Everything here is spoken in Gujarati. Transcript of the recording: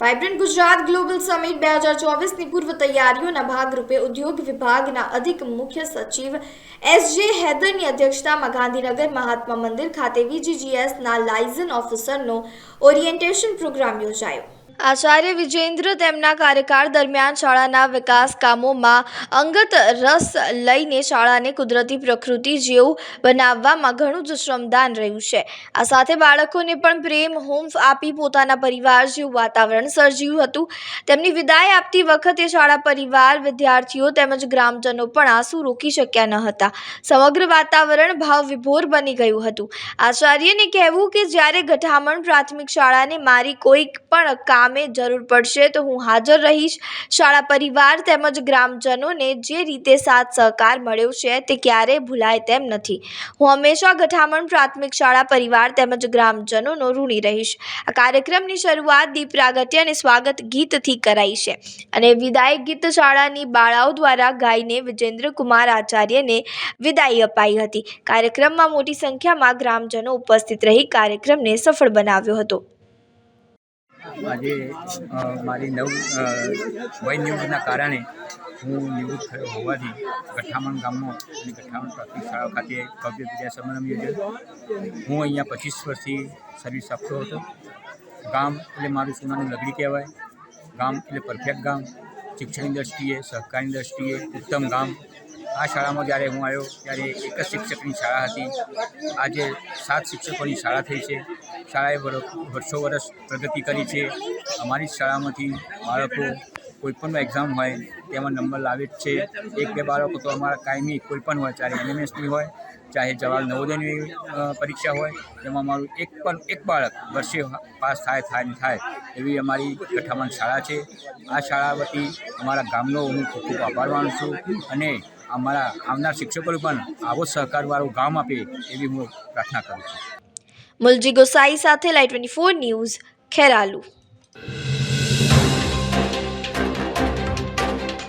વાઇબ્રન્ટ ગુજરાત ગ્લોબલ સમિટ બે હજાર ચોવીસની પૂર્વ તૈયારીઓના ભાગરૂપે ઉદ્યોગ વિભાગના અધિક મુખ્ય સચિવ એસ જે હૈદરની અધ્યક્ષતામાં ગાંધીનગર મહાત્મા મંદિર ખાતે વીજીજીએસના લાયઝન ઓફિસરનો ઓરિએન્ટેશન પ્રોગ્રામ યોજાયો. આચાર્ય વિજેન્દ્ર તેમના કાર્યકાળ દરમિયાન શાળાના વિકાસ કામોમાં અંગત રસ લઈને શાળાને કુદરતી પ્રકૃતિ જેવું બનાવવામાં ઘણું જ શ્રમદાન રહ્યું છે. આ સાથે બાળકોને પણ પ્રેમ હોમ આપી પોતાના પરિવાર જેવું વાતાવરણ સર્જ્યું હતું. તેમની વિદાય આપતી વખતે શાળા પરિવાર, વિદ્યાર્થીઓ તેમજ ગ્રામજનો પણ આંસુ રોકી શક્યા ન હતા. સમગ્ર વાતાવરણ ભાવ વિભોર બની ગયું હતું. આચાર્યને કહેવું કે જ્યારે ગઠામણ પ્રાથમિક શાળાને મારી કોઈ પણ કામે જરૂર પડશે, તો હું હાજર રહીશ. શાળા પરિવાર તેમજ ગ્રામજનોને જે રીતે સાથ સહકાર મળ્યો છે, તે ક્યારેય ભૂલાય તેમ નથી. હું હંમેશા ગઠામણ પ્રાથમિક શાળા પરિવાર તેમજ ગ્રામજનોનો ઋણી રહીશ. આ કાર્યક્રમની શરૂઆત દીપ પ્રાગટ્ય અને સ્વાગત ગીતથી કરાઈ છે અને વિદાય ગીત શાળાની બાળાઓ દ્વારા ગાઈને વિજેન્દ્ર કુમાર આચાર્યને વિદાય અપાઈ હતી. કાર્યક્રમમાં મોટી સંખ્યામાં ગ્રામજનો ઉપસ્થિત રહી કાર્યક્રમને સફળ બનાવ્યો હતો. આજે મારી નવ વય નિવૃત્તિના કારણે હું નિવૃત્ત થયો હોવાથી ગઠ્ઠામણ ગામમાં અને ગઠામણ પ્રાથમિક શાળા ખાતે ભવ્ય વિદ્યા સમારંભ યોજ્યો. હું અહીંયા પચીસ વર્ષથી સર્વિસ આપતો હતો. ગામ એટલે મારું સોનાનું લગડી કહેવાય. ગામ એટલે પરફેક્ટ ગામ. શિક્ષણની દ્રષ્ટિએ સહકારની દ્રષ્ટિએ ઉત્તમ ગામ. આ શાળામાં જ્યારે હું આવ્યો ત્યારે એક જ શિક્ષકની શાળા હતી. આજે સાત શિક્ષકોની શાળા થઈ છે. શાળાએ વર- વર્ષો વર્ષ પ્રગતિ કરી છે. અમારી શાળામાંથી બાળકો કોઈપણ એક્ઝામ હોય, તેમાં નંબર લાવે જ છે. એક બે બાળકો તો અમારા કાયમી કોઈ પણ હોય, ચાહે એનએમએસની હોય, ચાહે જવાહર નવોદયની પરીક્ષા હોય, તેમાં અમારું એક પણ, એક બાળક વર્ષે પાસ થાય થાય ને થાય એવી અમારી ગઠામણ શાળા છે. આ શાળા વતી અમારા ગામનો હું ખૂબ ખૂબ આભાર માનું છું અને અમારા આવનાર શિક્ષકોને પણ આવો સહકારવાળું ગામ આપે એવી હું પ્રાર્થના કરું છું. મુલજી ગોસાઈ સાથે લાઈ ટ્વેન્ટી ફોર ન્યૂઝ ખેરાલુ.